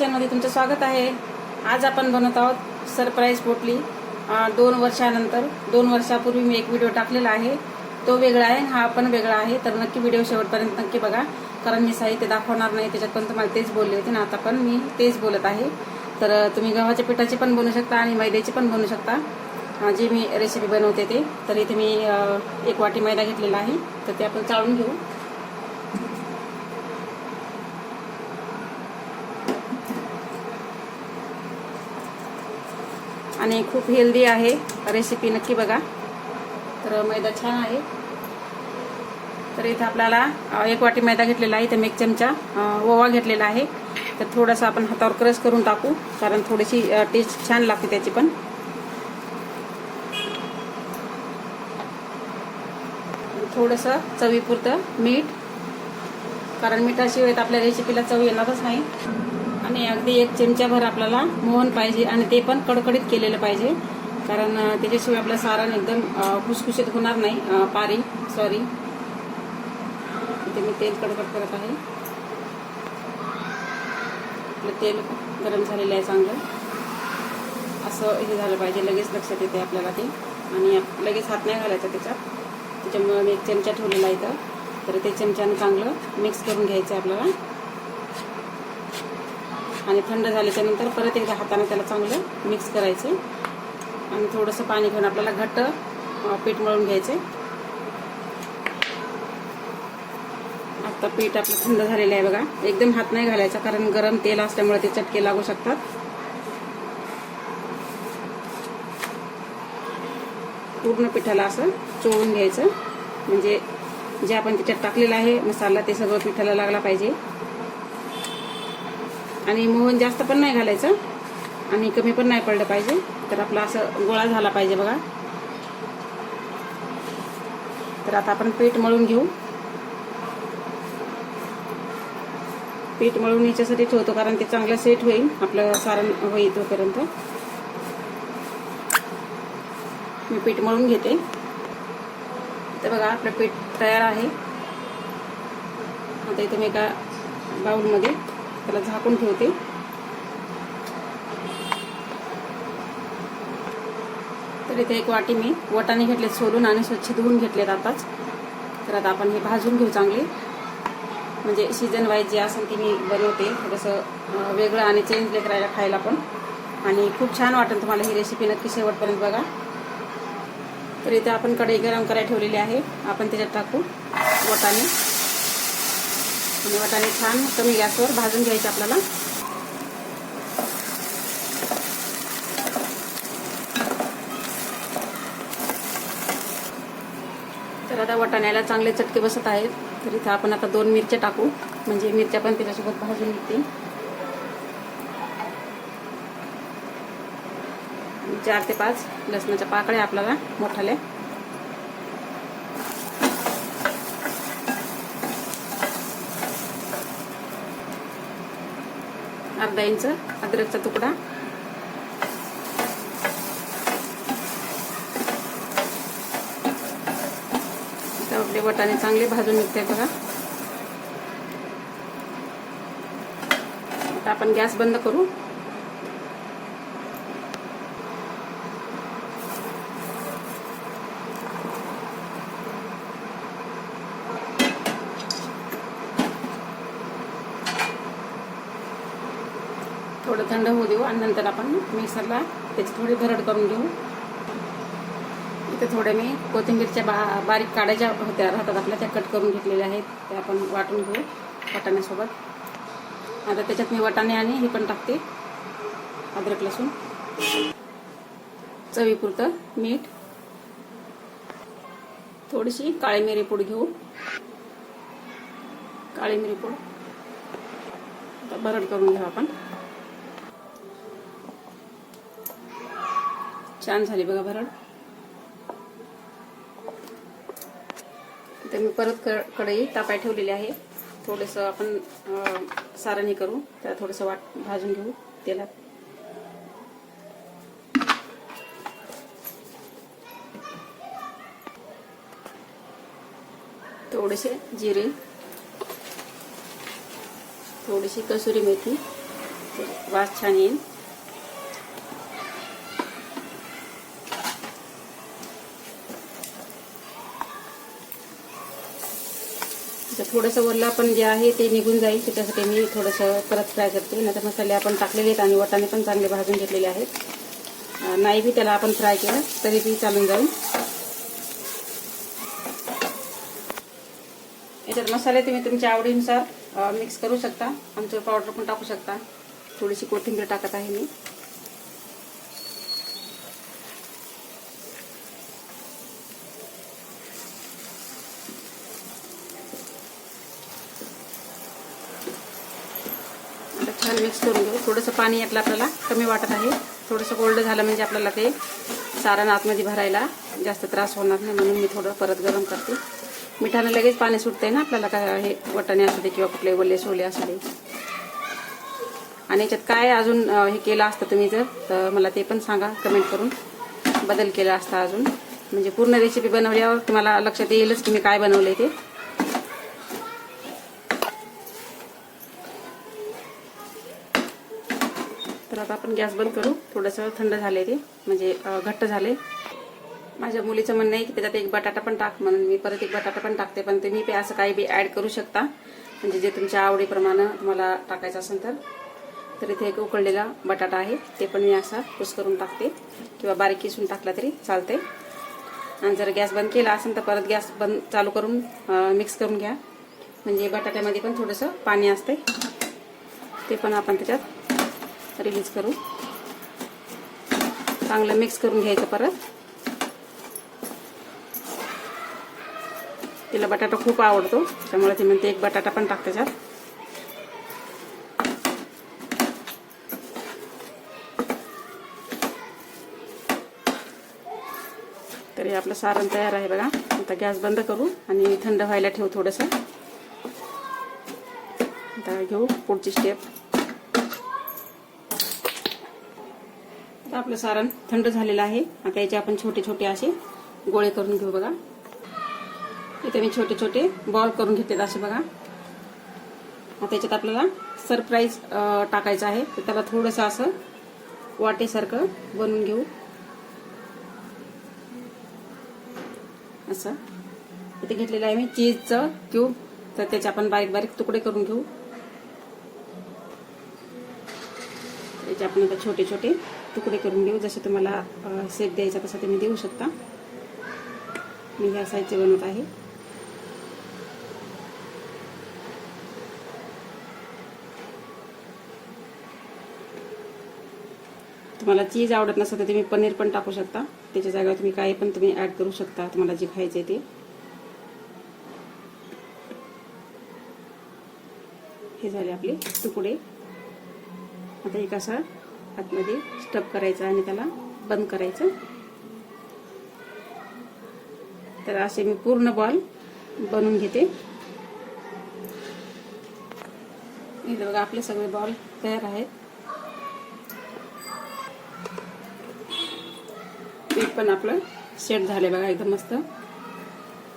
किचनमध्ये तुमचं स्वागत आहे. आज आपण बनवत आहोत सरप्राईज पोटली. दोन वर्षानंतर दोन वर्षापूर्वी मी एक व्हिडिओ टाकलेला आहे. तो वेगळा आहे हा पण वेगळा आहे. तर नक्की व्हिडिओ शेवटपर्यंत नक्की बघा. कारण मी साहित्य दाखवणार नाही त्याच्यात पण तुम्हाला तेच बोलले होते ना आता पण मी तेच बोलत आहे. तर तुम्ही गव्हाच्या पिठाची पण बनवू शकता आणि मैद्याची पण बनवू शकता. जी मी रेसिपी बनवते ते. तर इथे मी एक वाटी मैदा घेतलेला आहे. तर ते आपण चाळून घेऊ. आणि खूप हेल्दी आहे. रेसिपी नक्की बघा. तर मैदा छान आहे. तर इथं आपल्याला एक वाटी मैदा घेतलेला आहे. इथं एक चमचा ओवा घेतलेला आहे. तर थोडासा आपण हातावर क्रश करून टाकू कारण थोडीशी टेस्ट छान लागते त्याची पण. थोडंसं चवीपुरतं मीठ कारण मिठाशिवाय तर आपल्या रेसिपीला चव येणारच नाही. आणि अगदी एक चमच्याभर आपल्याला मोहन पाहिजे आणि ते पण कडकडीत केलेलं पाहिजे. कारण त्याच्याशिवाय आपलं सारण एकदम खुसखुशीत होणार नाही. पारी सॉरी इथे मी तेल कडकड करत आहे. आपलं तेल गरम झालेलं आहे चांगलं. असं हे झालं पाहिजे लगेच लक्षात येते आपल्याला ते. आणि आप- लगेच हात नाही घालायचा त्याच्यात. त्याच्यामुळे मी एक चमचा ठेवलेला आहे तर ते चमच्यानं चांगलं मिक्स करून घ्यायचं आहे आपल्याला. आणि थंड झाल्याच्यानंतर परत एकदा हाताने त्याला चांगलं मिक्स करायचं. आणि थोडंसं पाणी घेऊन आपल्याला घट्ट पीठ मळून घ्यायचे आता पीठ आपलं थंड झालेलं आहे बघा. एकदम हात नाही घालायचा कारण गरम तेल असल्यामुळे ते चटके लागू शकतात. पूर्ण पिठाला असं चोळून घ्यायचं. म्हणजे जे आपण त्याच्यात टाकलेलं आहे मसाला ते सगळं पिठाला लागला पाहिजे. आणि मोहन जास्त पण नाही घालायचं. आणि कमी पण नाही पडलं पाहिजे. तर आपला असं गोळा झाला पाहिजे बघा. तर आता आपण पीठ मळून घेऊ. पीठ मळून याच्यासाठी ठेवतो कारण ते चांगलं सेट होईल. आपलं सारण होईल तोपर्यंत. मी पीठ मळून घेते. तर बघा आपलं पीठ तयार आहे. आता इथे मी एका बाउलमध्ये त्याला झाकून ठेवते. तर इथे एक वाटी मी वटाणे घेतले सोलून आणि स्वच्छ धुवून घेतलेत आताच. तर आता आपण हे भाजून घेऊ चांगले. म्हणजे सीजन वाईज जे असेल ती मी बनवते. थोडंसं वेगळं आणि चेंज करायला खायला पण. आणि खूप छान वाटेल तुम्हाला ही रेसिपी नक्की शेवटपर्यंत बघा. तर इथे आपण कढई गरम करायला ठेवलेली आहे. आपण त्याच्यात टाकू वटाणे. आणि वटाणे छान कमी गॅसवर भाजून घ्यायचे आपल्याला. तर आता वटाण्याला चांगले चटके बसत आहेत. तर इथं आपण आता दोन मिरच्या टाकू. म्हणजे मिरच्या पण त्याच्यासोबत भाजून घेतील चार ते पाच लसणाच्या पाकळ्या आपल्याला मोठाल्या. अर्धा इंच अद्रकचा तुकडा. आपले वटाणे चांगले भाजून निघते बघा. आता आपण गॅस बंद करू. थोडं थंड होऊ देऊ आणि नंतर आपण मिक्सरला त्याची थोडी भरड करून घेऊ. इथे थोड्या मी कोथिंबीरच्या बा बारीक काढायच्या होत्या राहतात आपल्या त्या कट करून घेतलेल्या आहेत. त्या आपण वाटून घेऊ वाटाण्यासोबत. आता त्याच्यात मी वाटाणे आणि हे पण टाकते अद्रक लसूण चवीपुरतं मीठ थोडीशी काळी मिरी पूड घेऊ. काळी मिरी पूड. आता भरड करून घेऊ आपण. छान झाली बघा भरड ते मी परत क- कढई तापाय ठेवलेली आहे. थोडंसं आपण अं, सारण हे करू. त्याला थोडंसं वाट भाजून घेऊ तेलात. थोडेसे जिरे. थोडीशी कसुरी मेथी. वास छान येईल. थोडंसं वरलं आपण जे आहे ते निघून जाईल त्याच्यासाठी मी थोडंसं परत फ्राय करते. नंतर मसाले आपण टाकलेले आहेत आणि वटाने पण चांगले भाजून घेतलेले आहेत. नाही बी त्याला आपण फ्राय केलं तरी बी चालून जाईल. याच्यात मसाले तुम्ही तुमच्या आवडीनुसार मिक्स करू शकता. आमचं पावडर पण टाकू शकता. थोडीशी कोथिंबीर टाकत आहे मी आता छान मिक्स करून घेऊ थोडंसं पाणी यातलं आपल्याला कमी वाटत आहे. थोडंसं कोल्ड झालं म्हणजे आपल्याला ते सारण आतमध्ये भरायला जास्त त्रास होणार नाही म्हणून मी थोडं परत गरम करते. मिठाने लगेच पाणी सुटते ना आपल्याला काय हे वटाणे असू दे किंवा कुठले वल्ले सोले असू दे. आणि याच्यात काय अजून हे केलं असतं तुम्ही जर तर मला ते पण सांगा कमेंट करून. बदल केला असता अजून. म्हणजे पूर्ण रेसिपी बनवल्यावर तुम्हाला लक्षात येईलच की मी काय बनवलंय ते. आता आपण गॅस बंद करू. थोडंसं थंड झाले ते. म्हणजे घट्ट झाले माझ्या मुलीचं म्हणणं आहे की त्याच्यात एक बटाटा पण टाक म्हणून. मी परत एक बटाटा पण टाकते पण तुम्ही ते असं काही बी ॲड करू शकता. म्हणजे जे तुमच्या आवडीप्रमाणे तुम्हाला टाकायचं असेल तर. तर इथे एक उकळलेला बटाटा आहे. ते पण मी असा कुस करून टाकते. किंवा बारीक किसून टाकला तरी चालते आणि जर गॅस बंद केला असेल तर परत गॅस बंद चालू करून मिक्स करून घ्या. म्हणजे बटाट्यामध्ये पण थोडंसं पाणी असते ते पण आपण त्याच्यात रिलीज करू. चांगलं मिक्स करून घ्यायचं परत. तिला बटाटा खूप आवडतो त्यामुळे ती म्हणते एक बटाटा पण टाक त्याच्यात. तरी आपलं सारण तयार आहे बघा. आता गॅस बंद करू आणि थंड व्हायला ठेवू थोडंसं. आता घेऊ पुढची स्टेप आपलं सारण थंड झालेलं आहे. आता याचे आपण छोटे छोटे असे गोळे करून घेऊ बघा. इथे मी छोटे छोटे बॉल करून घेतलेत असे बघा. आता याच्यात आपल्याला सरप्राईज टाकायचं आहे. तर त्याला थोडंसं असं वाटेसारखं बनवून घेऊ. असं. इथे घेतलेलं आहे मी चीजचं क्यूब तर त्याचे आपण बारीक बारीक तुकडे करून घेऊ. त्याचे आपण आता छोटे छोटे तुकडे करून देऊ. जसे तुम्हाला सेट द्यायचा तसा तुम्ही देऊ शकता. मी ह्या साईजचे बनवत आहे. तुम्हाला चीज आवडत नसेल तर तुम्ही पनीर पण टाकू शकता. त्याच्या जागेवर तुम्ही काही पण तुम्ही ऍड करू शकता. तुम्हाला जे खायचे ते. हे झाले आपले तुकडे. आता एक असा आतमध्ये स्टप करायचं आणि त्याला बंद करायचं. तर असे मी पूर्ण बॉल बनवून घेते. इथे बघा आपले सगळे बॉल तयार आहेत. पीठ पण आपलं सेट झाले बघा एकदम मस्त.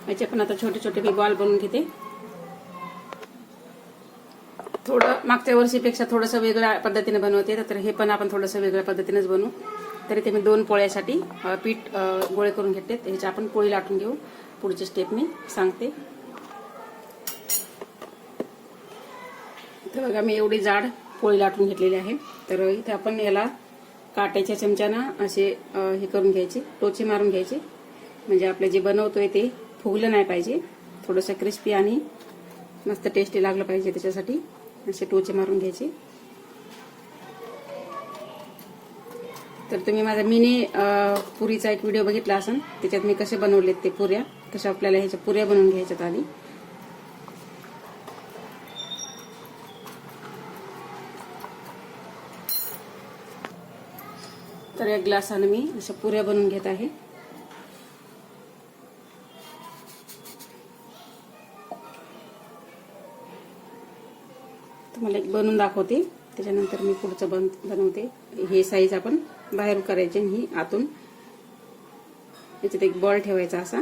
याचे पण आता छोटे छोटे मी बॉल बनवून घेते थोडं मागच्या वर्षीपेक्षा थोडंसं वेगळ्या पद्धतीने बनवते तर हे पण आपण थोडंसं वेगळ्या पद्धतीनेच बनवू. तरी ते मी दोन पोळ्यासाठी पीठ गोळे करून घेतले ह्याच्या आपण पोळी लाटून घेऊ. पुढची स्टेप मी सांगते. तर बघा मी एवढी जाड पोळी लाटून घेतलेली आहे. तर इथे आपण याला काट्याच्या चमच्यानं असे हे करून घ्यायचे टोचे मारून घ्यायचे. म्हणजे आपलं जे बनवतोय ते फुगलं नाही पाहिजे. थोडंसं क्रिस्पी आणि मस्त टेस्टी लागलं पाहिजे त्याच्यासाठी. असे टोचे मारून घ्यायचे. तर तुम्ही माझा मिनी पुरीचा एक व्हिडिओ बघितला असेल त्याच्यात मी कसे बनवलेत ते पुऱ्या तशा आपल्याला ह्याच्या पुऱ्या बनवून घ्यायच्यात आधी. तर एक ग्लासानं मी अशा पुऱ्या बनवून घेत आहे. तुम्हाला एक बनवून दाखवते. त्याच्यानंतर मी पुढचं बन बनवते. हे साईज आपण बाहेर करायचे आणि ही आतून याच्यात एक बॉल ठेवायचा असा.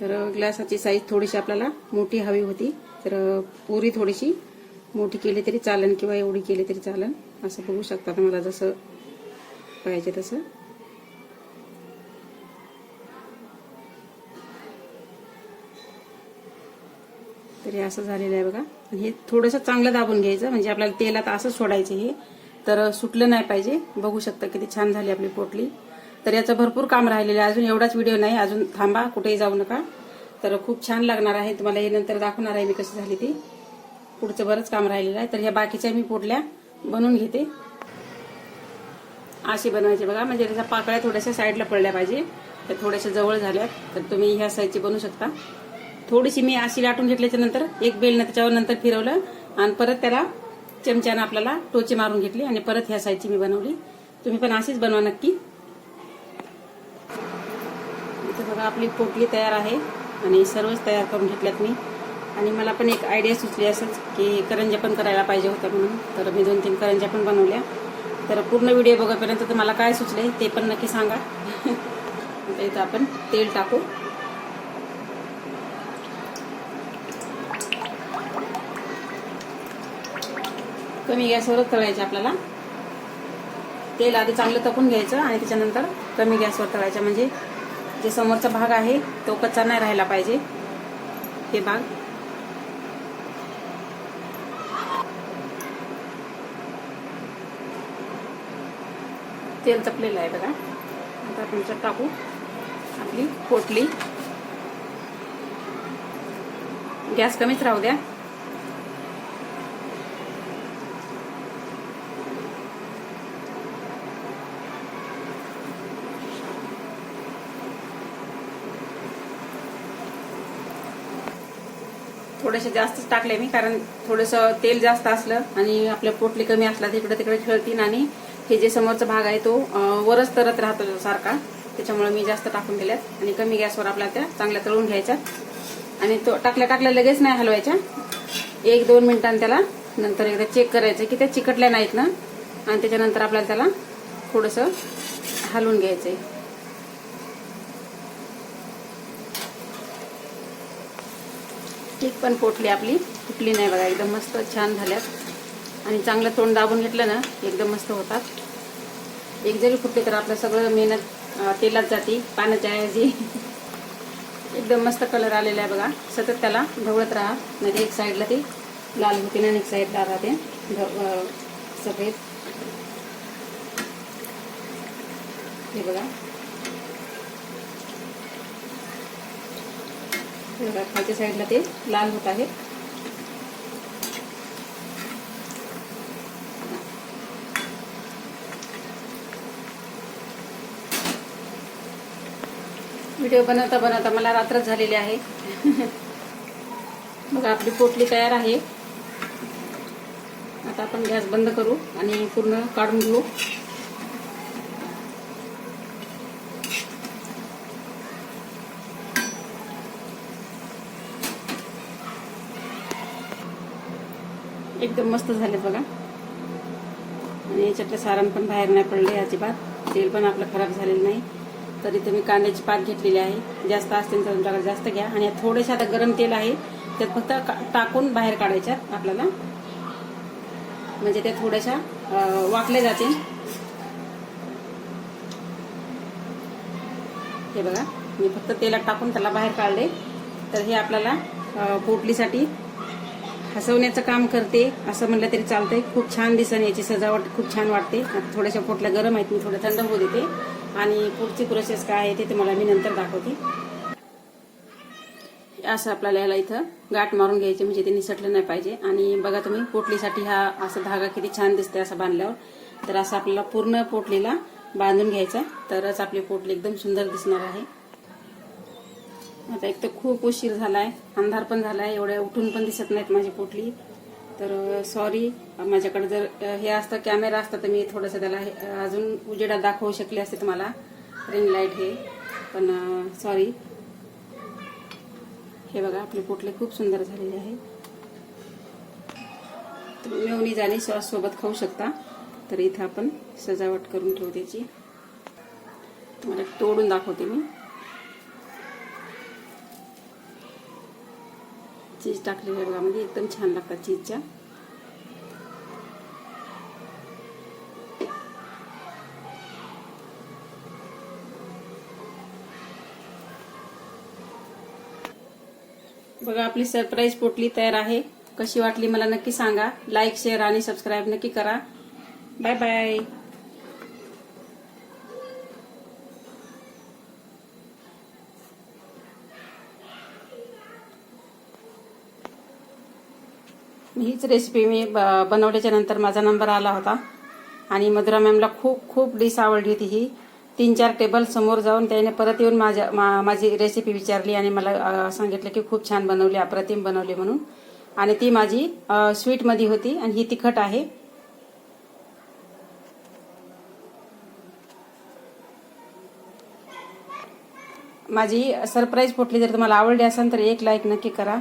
तर ग्लासाची साईज थोडीशी आपल्याला मोठी हवी होती. तर पुरी थोडीशी मोठी केली तरी चालेल किंवा एवढी केली तरी चालेल असं बघू शकता तुम्हाला जसं पाहिजे तसं. हे असं झालेलं आहे बघा. आणि हे थोडंसं चांगलं दाबून घ्यायचं म्हणजे आपल्याला तेलात असं सोडायचं हे. तर सुटलं नाही पाहिजे. बघू शकता किती छान झाली आपली पोटली. तर याचं भरपूर काम राहिलेलं आहे. अजून एवढाच व्हिडिओ नाही. अजून थांबा कुठेही जाऊ नका. तर खूप छान लागणार आहे. तुम्हाला हे नंतर दाखवणार आहे मी कशी झाली ती. पुढचं बरंच काम राहिलेलं आहे. तर ह्या बाकीच्या मी पोटल्या बनवून घेते. अशी बनवायची बघा. म्हणजे त्याच्या पाकळ्या थोड्याशा साईडला पडल्या पाहिजे. त्या थोड्याशा जवळ झाल्यात. तर तुम्ही ह्या साईजची बनवू शकता. थोडीशी मी अशी लाटून घेतल्याच्या नंतर एक बेलनं त्याच्यावर नंतर फिरवलं आणि परत त्याला चमच्यानं आपल्याला टोचे मारून घेतली आणि परत ह्या साईजची मी बनवली. तुम्ही पण अशीच बनवा नक्की. इथे बघा आपली पोटली तयार आहे आणि सर्वच तयार करून घेतल्यात मी. आणि मला पण एक आयडिया सुचली असंच की करंज्या पण करायला पाहिजे होत्या म्हणून. तर मी दोन तीन करंज्या पण बनवल्या. तर पूर्ण व्हिडिओ बघापर्यंत तुम्हाला काय सुचले ते पण नक्की सांगा. इथं आपण तेल टाकू. कमी गॅसवरच तळायचे आपल्याला. तेल आधी चांगलं तपून घ्यायचं आणि त्याच्यानंतर कमी गॅसवर तळायचं. म्हणजे जे समोरचा भाग आहे तो कच्चा नाही राहायला पाहिजे. हे भाग. तेल तपलेलं आहे बघा. आता आपण टाकू. आपली पोटली गॅस कमीच राहू द्या. थोडेसे जास्तच टाकले मी कारण थोडंसं तेल जास्त असलं आणि आपल्या पोटली कमी असला तिकडे तिकडे खेळतील आणि हे जे समोरचा भाग आहे तो वरच तरत राहतो सारखा. त्याच्यामुळे मी जास्त टाकून दिल्यात आणि कमी गॅसवर आपल्या त्या चांगल्या तळून घ्यायच्या. आणि तो टाकल्या टाकल्या लगेच नाही हलवायच्या. एक दोन मिनिटांनी त्याला नंतर एकदा चेक करायचं की त्या चिकटल्या नाहीत ना? आणि त्याच्यानंतर आपल्याला त्याला थोडंसं हलवून घ्यायचं आहे ठीक पण पोटली आपली फुटली नाही बघा एकदम मस्त छान झाल्यात. आणि चांगलं तोंड दाबून घेतलं ना एकदम मस्त होतात. एक जरी फुटले तर आपलं सगळं मेहनत तेलात जाते पाण्याच्या ऐवजी. एकदम मस्त कलर आलेला आहे बघा. सतत त्याला ढवळत राहा. म्हणजे एक साईडला ते लाल होते आणि एक साईडला राहते सफेद. हे बघा. बघा खालच्या साईडला ते लाल होत आहे व्हिडिओ बनवता बनवता मला रात्रच झालेली आहे. बघा आपली पोटली तयार आहे. आता आपण गॅस बंद करू आणि पूर्ण काढून घेऊ. एकदम मस्त झाले बघा. आणि याच्यातलं सारण पण बाहेर नाही पडले अजिबात. तेल पण आपलं खराब झालेलं नाही. तरी तुम्ही कांद्याची पात घेतलेली आहे. जास्त असतील तर तुमच्याकडे जास्त घ्या. आणि थोडेसे आता गरम तेल आहे. त्यात फक्त का- टाकून बाहेर काढायच्या आपल्याला. म्हणजे त्या थोड्याशा वाकले जातील. हे बघा. मी फक्त तेलात टाकून त्याला बाहेर काढले. तर हे आपल्याला पोटलीसाठी हसवण्याचं काम करते असं म्हणलं तरी चालतंय. खूप छान दिसन याची सजावट खूप छान वाटते. आता थोड्याशा पोटल्या गरम आहेत मी थोडं थंड होऊ देते. आणि पुढची प्रोसेस काय आहे ते तुम्हाला मी नंतर दाखवते. असं आपल्याला याला इथं गाठ मारून घ्यायचे म्हणजे ते निसटलं नाही पाहिजे. आणि बघा तुम्ही पोटलीसाठी हा असा धागा किती छान दिसते असं बांधल्यावर. तर असं आपल्याला पूर्ण पोटलीला बांधून घ्यायचा. तरच आपली पोटली एकदम सुंदर दिसणार आहे. आता एक तर खूप उशीर झालाय अंधार पण झालाय एवढ्या उठून पण दिसत नाहीत माझी पोटली. तर सॉरी माझ्याकडे जर हे असतं कॅमेरा असता तर मी थोडंसं त्याला हे, अजून उजेडात दाखवू शकले असते तुम्हाला. रिंग लाइट हे. पण सॉरी हे बघा आपले पोटले खूप सुंदर झालेले आहे. तुम्ही मेवणी जाणे सॉस सोबत खाऊ शकता. तर इथं आपण सजावट करून ठेवू त्याची. तुम्हाला तोडून दाखवते मी. चीज टाकलेल्या रंगामध्ये एकदम छान लागतात चीजच्या. बघा आपली सरप्राईज पोटली तयार आहे. कशी वाटली मला नक्की सांगा. लाईक शेअर आणि सबस्क्राईब नक्की करा. बाय बाय हीच रेसिपी मी ब- बनवल्याच्या नंतर माझा नंबर आला होता. आणि मधुरा मॅमला खूप खूप डिश आवडली होती ही. तीन चार टेबल समोर जाऊन त्याने परत येऊन माझ्या मा- माझी रेसिपी विचारली आणि मला सांगितलं की खूप छान बनवली अप्रतिम बनवली म्हणून. आणि ती माझी स्वीटमध्ये होती आणि ही तिखट आहे. माझी सरप्राईज पोटली जर तुम्हाला आवडली असेल तर एक लाईक नक्की करा.